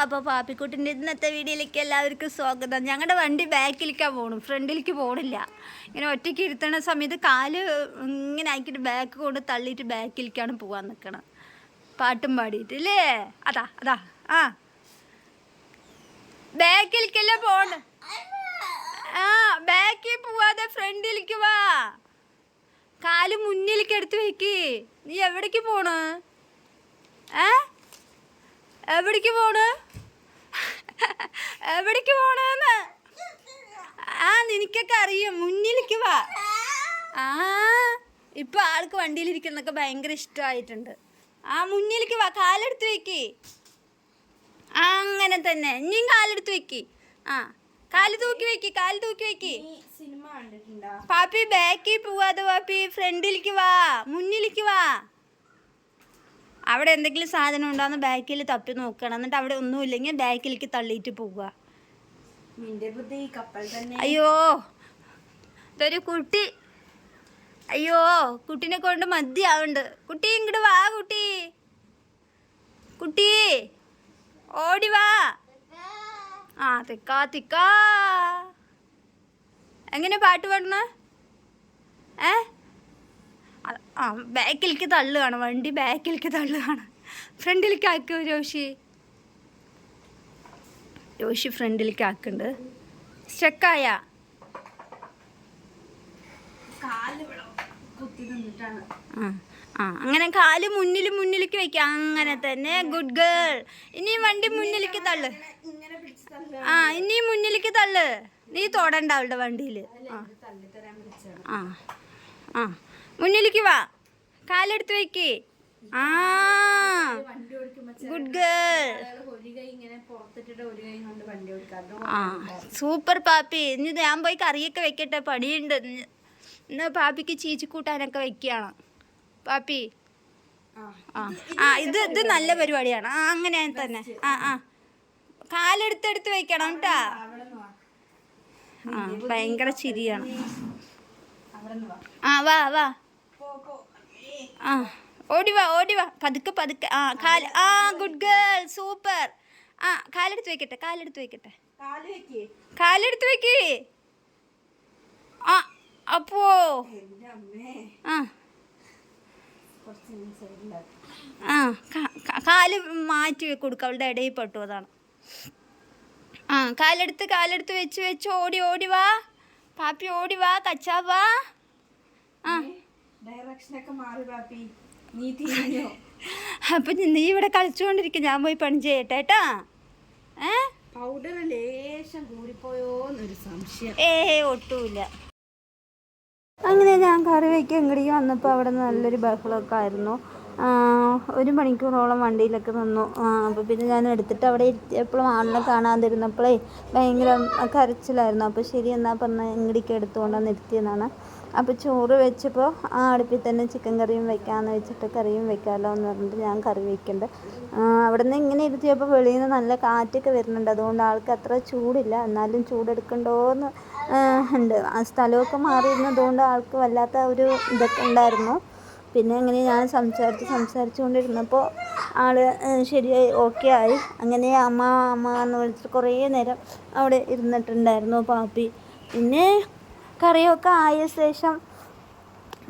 അപ്പോൾ പാപ്പിക്കുട്ടിന്റെ ഇന്നത്തെ വീഡിയോയിലേക്ക് എല്ലാവർക്കും സ്വാഗതം. ഞങ്ങളുടെ വണ്ടി ബാക്കിലേക്കാണ് പോകണം ഫ്രണ്ടിലേക്ക് പോകണില്ല ഇങ്ങനെ ഒറ്റയ്ക്ക് ഇരുത്തണ സമയത്ത് കാൽ ഇങ്ങനെ ആക്കിയിട്ട് ബാക്ക് കൊണ്ട് തള്ളിയിട്ട് ബാക്കിലേക്കാണ് പോകാൻ നിൽക്കണം പാട്ടും പാടിയിട്ട് അല്ലേ അതാ അതാ ആ. ബാക്കിലേക്കല്ലേ പോണ? ആ ബാക്കിൽ പോവാതെ ഫ്രണ്ടിലേക്ക് വാ. കാൽ മുന്നിലേക്ക് എടുത്ത് വെക്ക്. നീ എവിടേക്ക് പോണ്? ഏ? എവിടേക്ക് പോണ്? എവിടേക്ക് പോണെന്ന്? ആ നിനക്കൊക്കെ അറിയും. മുന്നിലേക്ക് വാ. ആ ഇപ്പൊ ആൾക്ക് വണ്ടിയിലിരിക്കുന്നൊക്കെ ഭയങ്കര ഇഷ്ടമായിട്ടുണ്ട്. ആ മുന്നിലേക്ക് വാ. കാലെടുത്ത് വെക്ക്. ആ അങ്ങനെ തന്നെ. ഇനിയും കാലെടുത്ത് വെക്ക്. ആ കാൽ തൂക്കി വെക്ക് കാൽ തൂക്കി വെക്ക്. സിനിമ കണ്ടിട്ടുണ്ടോ? പാപ്പി ബാക്കി പോവാതെ പാപ്പി ഫ്രണ്ടിലേക്ക് വാ. മുന്നിലേക്ക് വാ. അവിടെ എന്തെങ്കിലും സാധനം ഉണ്ടാകുന്ന ബാക്കിൽ തപ്പി നോക്കണം. എന്നിട്ട് അവിടെ ഒന്നും ഇല്ലെങ്കിൽ ബാക്കിലേക്ക് തള്ളിയിട്ട് പോവുക. അയ്യോ ഇതൊരു കുട്ടി. അയ്യോ കുട്ടീനെ കൊണ്ട് മതിയാവുണ്ട് കുട്ടി ഇങ്ങോട്ട് വാ കുട്ടി. കുട്ടി ഓടി വാ. ആ തിക്കാ തിക്കാ. എങ്ങനെ പാട്ട് പാടണ ഏ? ആ ബാക്കിലേക്ക് തള്ളുകയാണ്. വണ്ടി ബാക്കിലേക്ക് തള്ളുകയാണ്. ഫ്രണ്ടിലേക്ക് ആക്കൂ രോഷി രോഷി ഫ്രണ്ടിലേക്ക് ആക്കുന്നുണ്ട് സ്റ്റക്കായ ആ ആ അങ്ങനെ കാൽ മുന്നിൽ മുന്നിലേക്ക് വയ്ക്കുക. അങ്ങനെ തന്നെ. ഗുഡ് ഗേൾ ഇനി വണ്ടി മുന്നിലേക്ക് തള്ളു. ആ ഇനി മുന്നിലേക്ക് തള്ളു. നീ തൊടണ്ട അവളുടെ വണ്ടിയിൽ ആ. ആ ആ. മുന്നിലേക്ക് വാ. കാലെടുത്ത് വെക്ക്. ആ. ഗുഡ് ഗേൾ ആ സൂപ്പർ പാപ്പി ഇനി ഞാൻ പോയി കറിയൊക്കെ വെക്കട്ടെ. പണിയുണ്ട്. ഇന്ന് പാപ്പിക്ക് ചീച്ചി കൂട്ടാനൊക്കെ വെക്കുകയാണ്. പാപ്പി ആ. ആ ഇത് ഇത് നല്ല പരിപാടിയാണ്. ആ അങ്ങനെ തന്നെ. ആ ആ. കാലെടുത്തെടുത്ത് വെക്കണം കേട്ടാ. ആ ഭയങ്കര ചിരിയാണ്. ആ വാ വാ. ആ ഓടി വാ ഓടി വാ. പതുക്കെ പതുക്കെ. ആ കാൽ ആ ഗുഡ് ഗേൾ സൂപ്പർ ആ കാലെടുത്ത് വെക്കട്ടെ കാലെടുത്ത് വെക്കട്ടെ. കാൽ വെക്കേ. കാലെടുത്ത് വെക്ക്. ആ അപ്പോ. ആ. ആ കാൽ മാറ്റി കൊടുക്കുക അവളുടെ ഇടയിൽ പെട്ടു അതാണ്. ആ കാലെടുത്ത് കാലെടുത്ത് വെച്ച് വെച്ച് ഓടി ഓടി വാ. പാപ്പി ഓടി വാ കച്ചാ വാ. ആ. ഡയറക്ഷനൊക്കെ മാറി പാപ്പി. നീ തിരിഞ്ഞോ അപ്പൊ നീ ഇവിടെ കളിച്ചുകൊണ്ടിരിക്കും. ഞാൻ പോയി പണി ചെയ്യട്ടെ കേട്ടാ. ഏ? പൗഡർ ലേശം കൂടിപ്പോയോന്നൊരു സംശയം. ഏ ഒട്ടുമില്ല. അങ്ങനെ ഞാൻ കറി വയ്ക്കാൻ ഇങ്ങോട്ടേക്ക് വന്നപ്പോൾ അവിടെ നല്ലൊരു ബഹളമൊക്കെ ആയിരുന്നു. ഒരു മണിക്കൂറോളം വണ്ടിയിലൊക്കെ നിന്നു. അപ്പോൾ പിന്നെ ഞാൻ എടുത്തിട്ട് അവിടെ എപ്പോഴും ആളിനെ കാണാതിരുന്നപ്പോഴേ ഭയങ്കര കരച്ചിലായിരുന്നു. അപ്പോൾ ശരി എന്നാൽ പറഞ്ഞ എങ്ങടേക്ക് എടുത്തുകൊണ്ടുവന്ന് ഇരുത്തിയതാണ് അപ്പോൾ ചോറ് വെച്ചപ്പോൾ ആ അടുപ്പിൽ തന്നെ ചിക്കൻ കറിയും വെക്കാമെന്ന് വെച്ചിട്ട് കറിയും വെക്കാമല്ലോ എന്ന് പറഞ്ഞിട്ട് ഞാൻ കറി വെക്കുന്നുണ്ട്. അവിടെ നിന്ന് ഇങ്ങനെ ഇരുത്തിയപ്പോൾ വെളിയിൽ നിന്ന് നല്ല കാറ്റൊക്കെ വരുന്നുണ്ട്. അതുകൊണ്ട് ആൾക്ക് അത്ര ചൂടില്ല. എന്നാലും ചൂടെടുക്കണ്ടോയെന്ന് ഉണ്ട്. ആ സ്ഥലമൊക്കെ മാറിയിരുന്നതുകൊണ്ട് ആൾക്ക് വല്ലാത്ത ഒരു ഇതൊക്കെ ഉണ്ടായിരുന്നു. പിന്നെ അങ്ങനെ ഞാൻ സംസാരിച്ച് സംസാരിച്ചു കൊണ്ടിരുന്നപ്പോൾ ആൾ ശരിയായി ഓക്കെ ആയി. അങ്ങനെ അമ്മ അമ്മ എന്ന് വിളിച്ചിട്ട് കുറേ നേരം അവിടെ ഇരുന്നിട്ടുണ്ടായിരുന്നു പാപ്പി. പിന്നെ കറിയൊക്കെ ആയ ശേഷം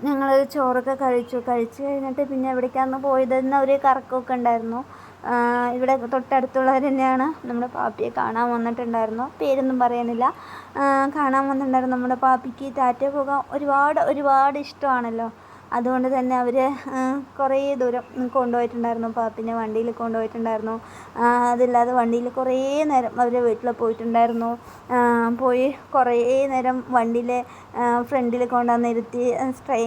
ഞങ്ങൾ ചോറൊക്കെ കഴിച്ചു. കഴിച്ച് കഴിഞ്ഞിട്ട് പിന്നെ എവിടേക്കാണ് പോയതെന്ന് ഒരു കറക്കമൊക്കെ ഉണ്ടായിരുന്നു. ഇവിടെ തൊട്ടടുത്തുള്ളവർ തന്നെയാണ് നമ്മുടെ പാപ്പിയെ കാണാൻ വന്നിട്ടുണ്ടായിരുന്നു. പേരൊന്നും പറയാനില്ല. കാണാൻ വന്നിട്ടുണ്ടായിരുന്നു നമ്മുടെ പാപ്പിക്ക് ടാറ്റ പോകാൻ ഒരുപാട് ഒരുപാട് ഇഷ്ടമാണല്ലോ. അതുകൊണ്ട് തന്നെ അവർ കുറേ ദൂരം കൊണ്ടുപോയിട്ടുണ്ടായിരുന്നു. പാപ്പിനെ വണ്ടിയിൽ കൊണ്ടുപോയിട്ടുണ്ടായിരുന്നു. അതില്ലാതെ വണ്ടിയിൽ കുറേ നേരം അവർ വീട്ടിൽ പോയിട്ടുണ്ടായിരുന്നു. പോയി കുറേ നേരം വണ്ടിയിലെ ഫ്രണ്ടിൽ കൊണ്ടുവന്ന് ഇരുത്തി സ്ട്രൈ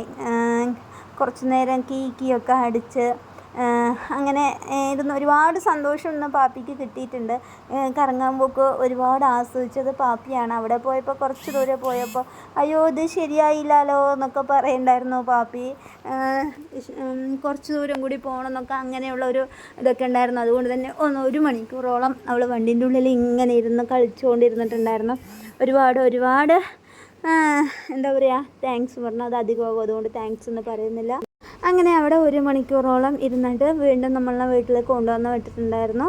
കുറച്ച് നേരം കീ കീയൊക്കെ അടിച്ച് ആ, അങ്ങനെ ഇരുന്ന് ഒരുപാട് സന്തോഷം ഇന്ന് പാപ്പിക്ക് കിട്ടിയിട്ടുണ്ട്. കറങ്ങാൻ പോക്ക് ഒരുപാട് ആസ്വദിച്ചത് പാപ്പിയാണ്. അവിടെ പോയപ്പോൾ കുറച്ച് ദൂരെ പോയപ്പോൾ അയ്യോ ഇത് ശരിയായില്ലല്ലോ എന്നൊക്കെ പറയണ്ടായിരുന്നു പാപ്പി. കുറച്ച് ദൂരം കൂടി പോകണം എന്നൊക്കെ അങ്ങനെയുള്ള ഒരു ഇതൊക്കെ ഉണ്ടായിരുന്നു. അതുകൊണ്ട് തന്നെ ഒന്ന് ഒരു മണിക്കൂറോളം അവൾ വണ്ടീന്റെ ഉള്ളിൽ ഇങ്ങനെ ഇരുന്ന് കളിച്ചുകൊണ്ടിരുന്നിട്ടുണ്ടായിരുന്നു. ഒരുപാട് ഒരുപാട് എന്താ പറയുക താങ്ക്സ് പറഞ്ഞു അത് അധികമാകും. അതുകൊണ്ട് താങ്ക്സ് എന്ന് പറയുന്നില്ല. അങ്ങനെ അവിടെ ഒരു മണിക്കൂറോളം ഇരുന്നിട്ട് വീണ്ടും നമ്മളെ വീട്ടിലേക്ക് കൊണ്ടുവന്ന് വിട്ടിട്ടുണ്ടായിരുന്നു.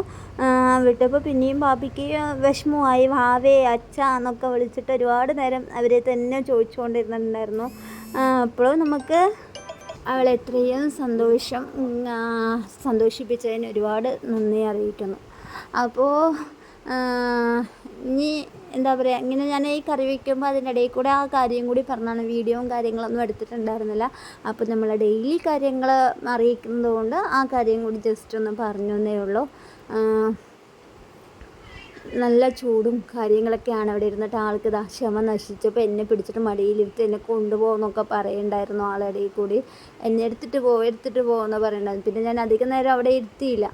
വിട്ടപ്പോൾ പിന്നെയും പാപ്പിക്ക് വിഷമമായി വാവേ അച്ഛ എന്നൊക്കെ വിളിച്ചിട്ട് ഒരുപാട് നേരം അവരെ തന്നെ ചോദിച്ചുകൊണ്ടിരുന്നിട്ടുണ്ടായിരുന്നു. അപ്പോഴും നമുക്ക് അവൾ എത്രയും സന്തോഷം സന്തോഷിപ്പിച്ചതിന് ഒരുപാട് നന്ദി അറിയിക്കുന്നു. അപ്പോൾ ഇനി എന്താ പറയുക ഇങ്ങനെ ഞാൻ ഈ കറി വയ്ക്കുമ്പോൾ അതിന്റെ ഇടയിൽ കൂടെ ആ കാര്യം കൂടി പറഞ്ഞാണ് വീഡിയോയും കാര്യങ്ങളൊന്നും എടുത്തിട്ടുണ്ടായിരുന്നില്ല. അപ്പോൾ നമ്മൾ ഡെയിലി കാര്യങ്ങൾ അറിയിക്കുന്നതുകൊണ്ട് ആ കാര്യം കൂടി ജസ്റ്റ് ഒന്ന് പറഞ്ഞു എന്നേ ഉള്ളൂ നല്ല ചൂടും കാര്യങ്ങളൊക്കെയാണ് അവിടെ ഇരുന്നിട്ട് ആൾക്ക് ദാ ക്ഷമ നശിച്ചപ്പോൾ എന്നെ പിടിച്ചിട്ട് മടിയിലിരുത്തി എന്നെ കൊണ്ടുപോകുന്നൊക്കെ പറയുണ്ടായിരുന്നു ആളിടയിൽ കൂടി. എന്നെ എടുത്തിട്ട് പോ എടുത്തിട്ട് പോകുമെന്ന് പറയുന്നുണ്ടായിരുന്നു. പിന്നെ ഞാൻ അധികം നേരം അവിടെ ഇരുത്തിയില്ല.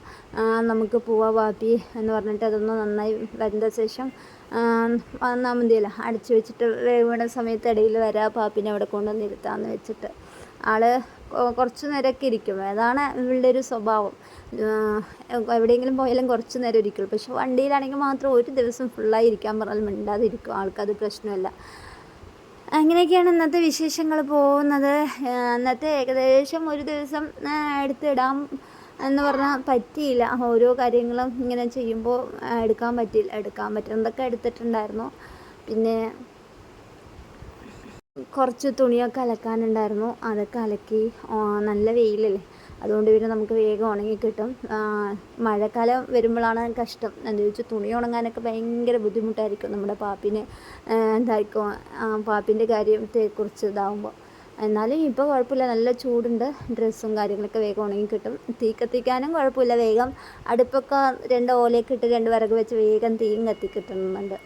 നമുക്ക് പോവാ വാപ്പി എന്ന് പറഞ്ഞിട്ട് അതൊന്ന് നന്നായി വരുന്ന ശേഷം വന്നാൽ മതിയല്ലോ. അടിച്ചു വെച്ചിട്ട് വേവുന്ന സമയത്ത് ഇടയിൽ വരാം പാപ്പിനെ അവിടെ കൊണ്ടുവന്ന് ഇരുത്താമെന്ന് വെച്ചിട്ട്. ആൾ കുറച്ച് നേരമൊക്കെ ഇരിക്കും. അതാണ് ഇവളുടെ ഒരു സ്വഭാവം. എവിടെയെങ്കിലും പോയാലും കുറച്ച് നേരം ഇരിക്കുള്ളൂ. പക്ഷെ വണ്ടിയിലാണെങ്കിൽ മാത്രം ഒരു ദിവസം ഫുള്ളായി ഇരിക്കാൻ പറഞ്ഞാൽ മിണ്ടാതെ ഇരിക്കും ആൾക്കത് പ്രശ്നമല്ല. അങ്ങനെയൊക്കെയാണ് ഇന്നത്തെ വിശേഷങ്ങൾ പോകുന്നത്. ഇന്നത്തെ ഏകദേശം ഒരു ദിവസം എടുത്തിടാം എന്ന് പറഞ്ഞാൽ പറ്റിയില്ല. ഓരോ കാര്യങ്ങളും ഇങ്ങനെ ചെയ്യുമ്പോൾ എടുക്കാൻ പറ്റിയില്ല. എടുക്കാൻ പറ്റുന്നതൊക്കെ എടുത്തിട്ടുണ്ടായിരുന്നു? പിന്നെ കുറച്ച് തുണിയൊക്കെ അലക്കാനുണ്ടായിരുന്നു. അതൊക്കെ അലക്കി നല്ല വെയിലല്ലേ. അതുകൊണ്ട് പിന്നെ നമുക്ക് വേഗം ഉണങ്ങി കിട്ടും. മഴക്കാലം വരുമ്പോഴാണ് കഷ്ടം. എന്താ വെച്ചാൽ തുണി ഉണങ്ങാനൊക്കെ ഭയങ്കര ബുദ്ധിമുട്ടായിരിക്കും നമ്മുടെ പാപ്പിന് എന്തായിരിക്കും പാപ്പിന്റെ കാര്യത്തെക്കുറിച്ച് ഇതാവുമ്പോൾ എന്നാലും ഇപ്പോൾ കുഴപ്പമില്ല. നല്ല ചൂടുണ്ട്. ഡ്രസ്സും കാര്യങ്ങളൊക്കെ വേഗം ഉണങ്ങി കിട്ടും. തീ കത്തിക്കാനും കുഴപ്പമില്ല. വേഗം അടുപ്പൊക്കെ രണ്ട് ഓലയൊക്കെ ഇട്ട് രണ്ട് വിറക് വെച്ച് വേഗം തീയും കത്തിക്കിട്ടുന്നുണ്ട്.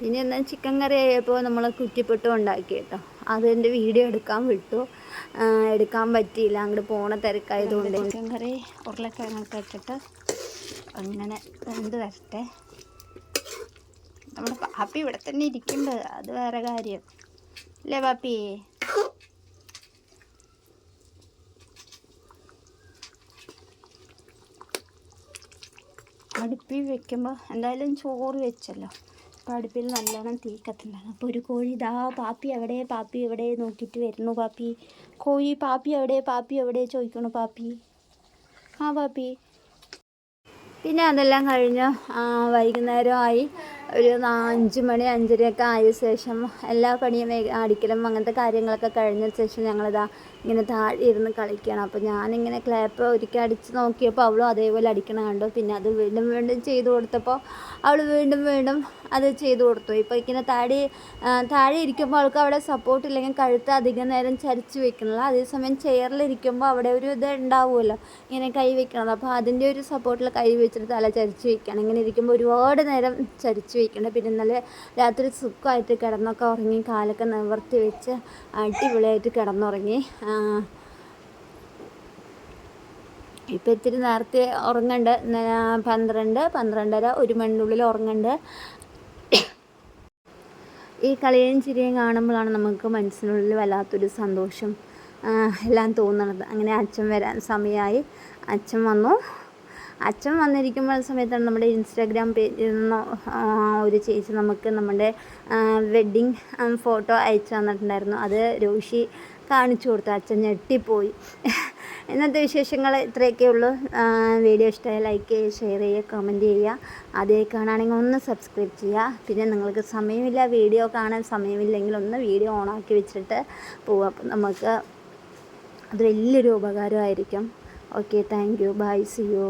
പിന്നെ എന്നാൽ ചിക്കൻ കറി ആയപ്പോൾ നമ്മൾ കുറ്റിപ്പെട്ട് ഉണ്ടാക്കി കേട്ടോ അതെന്റെ വീഡിയോ എടുക്കാൻ വിട്ടു. എടുക്കാൻ പറ്റിയില്ല. അങ്ങോട്ട് പോണ തിരക്കായതുകൊണ്ട്. ചിക്കൻ കറി ഉരുളക്കിഴങ്ങൊക്കെ ഇട്ടിട്ട് അങ്ങനെ രണ്ട് വരട്ടെ. നമ്മുടെ പാപ്പി ഇവിടെ തന്നെ ഇരിക്കുന്നുണ്ട് അത് വേറെ കാര്യം. അല്ലേ പാപ്പി? അടുപ്പിൽ വെക്കുമ്പോൾ എന്തായാലും ചോറ് വെച്ചല്ലോ. അപ്പോൾ അടുപ്പിൽ നല്ലോണം തീ കത്തുണ്ടാകും അപ്പോൾ ഒരു കോഴി ഇതാ പാപ്പി എവിടെ പാപ്പി എവിടെ നോക്കിയിട്ട് വരുന്നു. പാപ്പി കോഴി പാപ്പി എവിടെ പാപ്പി എവിടെ ചോദിക്കണു പാപ്പി ആ പാപ്പി. പിന്നെ അതെല്ലാം കഴിഞ്ഞ് വൈകുന്നേരമായി. ഒരു അഞ്ച് മണി അഞ്ചരയൊക്കെ ആയ ശേഷം എല്ലാ പണിയും അടിക്കലും അങ്ങനത്തെ കാര്യങ്ങളൊക്കെ കഴിഞ്ഞ ശേഷം ഞങ്ങളിതാ ഇങ്ങനെ താഴെ ഇരുന്ന് കളിക്കുകയാണ് അപ്പോൾ ഞാനിങ്ങനെ ക്ലാപ്പ് ഒരിക്കൽ അടിച്ച് നോക്കിയപ്പോൾ അവളും അതേപോലെ അടിക്കണ കണ്ടു. പിന്നെ അത് വീണ്ടും വീണ്ടും ചെയ്ത് കൊടുത്തപ്പോൾ അവൾ വീണ്ടും വീണ്ടും അത് ചെയ്ത് കൊടുത്തു. ഇപ്പോൾ ഇങ്ങനെ താഴെ താഴെ ഇരിക്കുമ്പോൾ അവൾക്ക് അവിടെ സപ്പോർട്ട് ഇല്ലെങ്കിൽ കഴുത്ത് അധികം നേരം ചരിച്ച് വെക്കണില്ല അതേസമയം ചെയറിലിരിക്കുമ്പോൾ അവിടെ ഒരു ഇത് ഉണ്ടാവുമല്ലോ ഇങ്ങനെ കൈ വെക്കണത്. അപ്പോൾ അതിന്റെ ഒരു സപ്പോർട്ടിൽ കൈ വെച്ചിട്ട് തല ചരിച്ച് വെക്കണം. ഇങ്ങനെ ഇരിക്കുമ്പോൾ ഒരുപാട് നേരം ചരിച്ച് വെക്കണം പിന്നെ ഇന്നലെ രാത്രി സുഖമായിട്ട് കിടന്നൊക്കെ ഉറങ്ങി കാലൊക്കെ നിവർത്തി വെച്ച് അടിപൊളിയായിട്ട് കിടന്നുറങ്ങി. ഇപ്പം ഇത്തിരി നേരത്തെ ഉറങ്ങണ്ട്. പന്ത്രണ്ട് പന്ത്രണ്ടര ഒരു മണിനുള്ളിൽ ഉറങ്ങണ്ട്. ഈ കളിയും ചിരിയും കാണുമ്പോഴാണ് നമുക്ക് മനസ്സിനുള്ളിൽ വല്ലാത്തൊരു സന്തോഷം എല്ലാം തോന്നുന്നത് അങ്ങനെ അച്ഛൻ വരാൻ സമയമായി. അച്ഛൻ വന്നു. അച്ഛൻ വന്നിരിക്കുമ്പോൾ സമയത്താണ് നമ്മുടെ ഇൻസ്റ്റാഗ്രാം പേജിൽ നിന്ന് ഒരു ചേച്ചി നമുക്ക് നമ്മുടെ വെഡ്ഡിങ് ഫോട്ടോ അയച്ചു തന്നിട്ടുണ്ടായിരുന്നു. അത് രോഷി കാണിച്ചു കൊടുത്തു. അച്ഛൻ ഞെട്ടിപ്പോയി. ഇന്നത്തെ വിശേഷങ്ങൾ ഇത്രയൊക്കെ ഉള്ളൂ. വീഡിയോ ഇഷ്ടമായ ലൈക്ക് ചെയ്യുക ഷെയർ ചെയ്യുക കമന്റ് ചെയ്യുക. അതേ കാണുകയാണെങ്കിൽ ഒന്ന് സബ്സ്ക്രൈബ് ചെയ്യുക. പിന്നെ നിങ്ങൾക്ക് സമയമില്ല വീഡിയോ കാണാൻ സമയമില്ലെങ്കിൽ ഒന്ന് വീഡിയോ ഓണാക്കി വെച്ചിട്ട് പോവുക. അപ്പം നമുക്ക് അത് വലിയൊരു ഉപകാരമായിരിക്കും. Okay thank you bye see you